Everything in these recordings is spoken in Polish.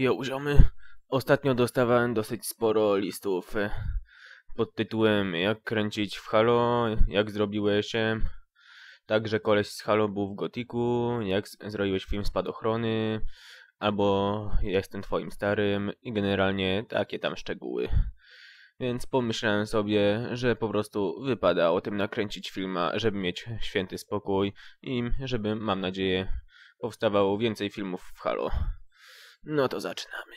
Jo, ziomy. Ostatnio dostawałem dosyć sporo listów e, pod tytułem Jak kręcić w Halo, jak zrobiłeś się. Także koleś z Halo był w Gotiku, jak zrobiłeś film Spadochrony, albo jestem twoim starym i generalnie takie tam szczegóły. Więc pomyślałem sobie, że po prostu wypada o tym nakręcić filma, żeby mieć święty spokój i żeby, mam nadzieję, powstawało więcej filmów w Halo. No to zaczynamy.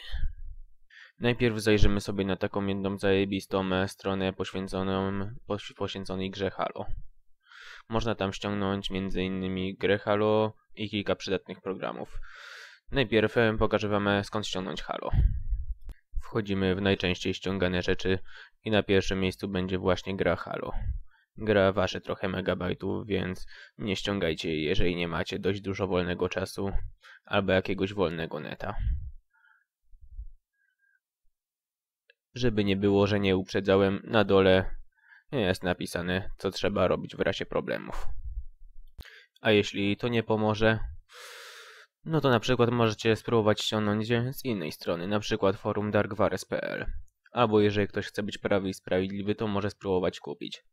Najpierw zajrzymy sobie na taką jedną zajebistą e, stronę poświęconą, poś, poświęconej grze Halo. Można tam ściągnąć m.in. grę Halo i kilka przydatnych programów. Najpierw e, pokażę wam e, skąd ściągnąć Halo. Wchodzimy w najczęściej ściągane rzeczy i na pierwszym miejscu będzie właśnie gra Halo. Gra wasze trochę megabajtów, więc nie ściągajcie jej, jeżeli nie macie dość dużo wolnego czasu albo jakiegoś wolnego neta. Żeby nie było, że nie uprzedzałem, na dole jest napisane, co trzeba robić w razie problemów. A jeśli to nie pomoże, no to na przykład możecie spróbować ściągnąć z innej strony, na przykład forum darkwares.pl. Albo jeżeli ktoś chce być prawy i sprawiedliwy, to może spróbować kupić.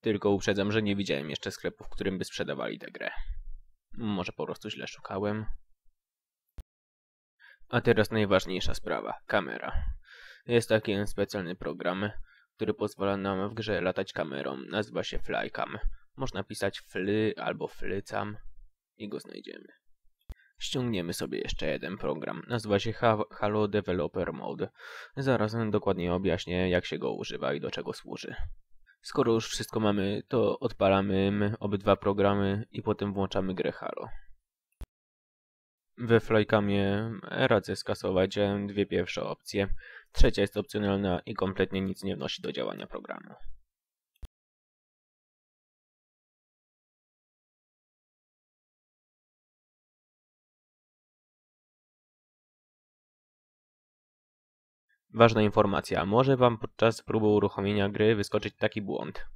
Tylko uprzedzam, że nie widziałem jeszcze sklepu, w którym by sprzedawali tę grę. Może po prostu źle szukałem. A teraz najważniejsza sprawa. Kamera. Jest taki specjalny program, który pozwala nam w grze latać kamerą. Nazywa się Flycam. Można pisać fly albo flycam i go znajdziemy. Ściągniemy sobie jeszcze jeden program. Nazywa się Ha- Halo Developer Mode. Zaraz dokładnie objaśnię, jak się go używa i do czego służy. Skoro już wszystko mamy, to odpalamy obydwa programy i potem włączamy grę Halo. We Flycamie radzę skasować e, dwie pierwsze opcje. Trzecia jest opcjonalna i kompletnie nic nie wnosi do działania programu. Ważna informacja. Może Wam podczas próby uruchomienia gry wyskoczyć taki błąd.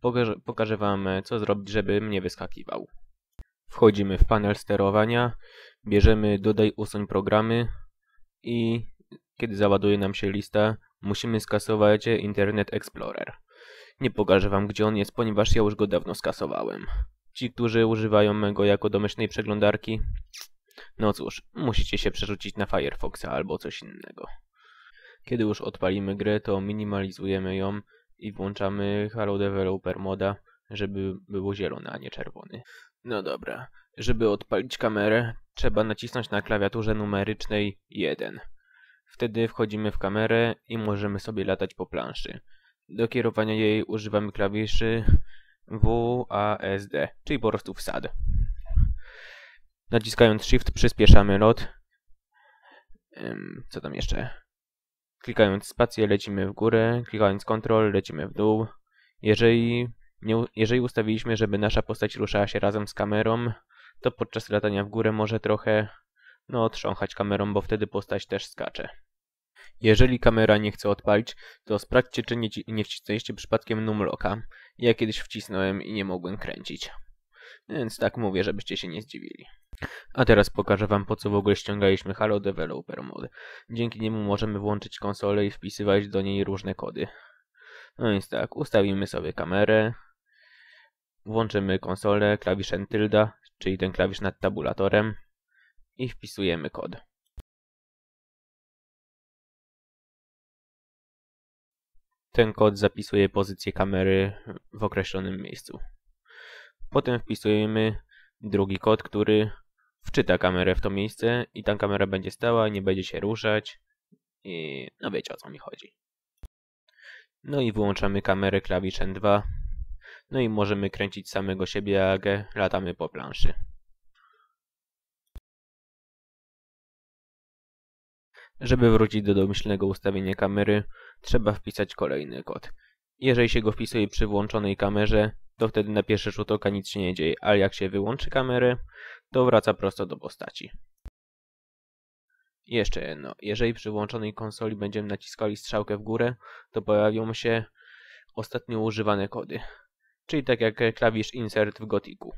Pokażę, pokażę Wam, e, co zrobić, żeby mnie wyskakiwał. Wchodzimy w panel sterowania, bierzemy dodaj usuń programy i kiedy załaduje nam się lista, musimy skasować Internet Explorer. Nie pokażę Wam, gdzie on jest, ponieważ ja już go dawno skasowałem. Ci, którzy używają go jako domyślnej przeglądarki, no cóż, musicie się przerzucić na Firefoxa albo coś innego. Kiedy już odpalimy grę, to minimalizujemy ją i włączamy Halo Developer moda, żeby było zielone, a nie czerwony. No dobra, żeby odpalić kamerę, trzeba nacisnąć na klawiaturze numerycznej 1. Wtedy wchodzimy w kamerę i możemy sobie latać po planszy. Do kierowania jej używamy klawiszy W, A, S, D, czyli po prostu wsad. Naciskając Shift przyspieszamy lot. Co tam jeszcze? Klikając spację lecimy w górę, klikając Ctrl lecimy w dół. Jeżeli, nie, jeżeli ustawiliśmy, żeby nasza postać ruszała się razem z kamerą, to podczas latania w górę może trochę no, trząchać kamerą, bo wtedy postać też skacze. Jeżeli kamera nie chce odpalić, to sprawdźcie, czy nie, nie wcisnęliście przypadkiem numlocka. Ja kiedyś wcisnąłem i nie mogłem kręcić. Więc tak mówię, żebyście się nie zdziwili. A teraz pokażę wam, po co w ogóle ściągaliśmy Halo Developer Mode. Dzięki niemu możemy włączyć konsolę i wpisywać do niej różne kody. No więc tak, ustawimy sobie kamerę, włączymy konsolę klawiszem tylda, czyli ten klawisz nad tabulatorem i wpisujemy kod. Ten kod zapisuje pozycję kamery w określonym miejscu. Potem wpisujemy drugi kod, który wczyta kamerę w to miejsce i ta kamera będzie stała, nie będzie się ruszać i no wiecie o co mi chodzi. No i wyłączamy kamerę klawiszem 2. No i możemy kręcić samego siebie, jak latamy po planszy. Żeby wrócić do domyślnego ustawienia kamery, trzeba wpisać kolejny kod. Jeżeli się go wpisuje przy włączonej kamerze, to wtedy na pierwszy rzut oka nic się nie dzieje, ale jak się wyłączy kamerę, to wraca prosto do postaci. Jeszcze jedno. Jeżeli przy włączonej konsoli będziemy naciskali strzałkę w górę, to pojawią się ostatnio używane kody. Czyli tak jak klawisz Insert w Gotiku.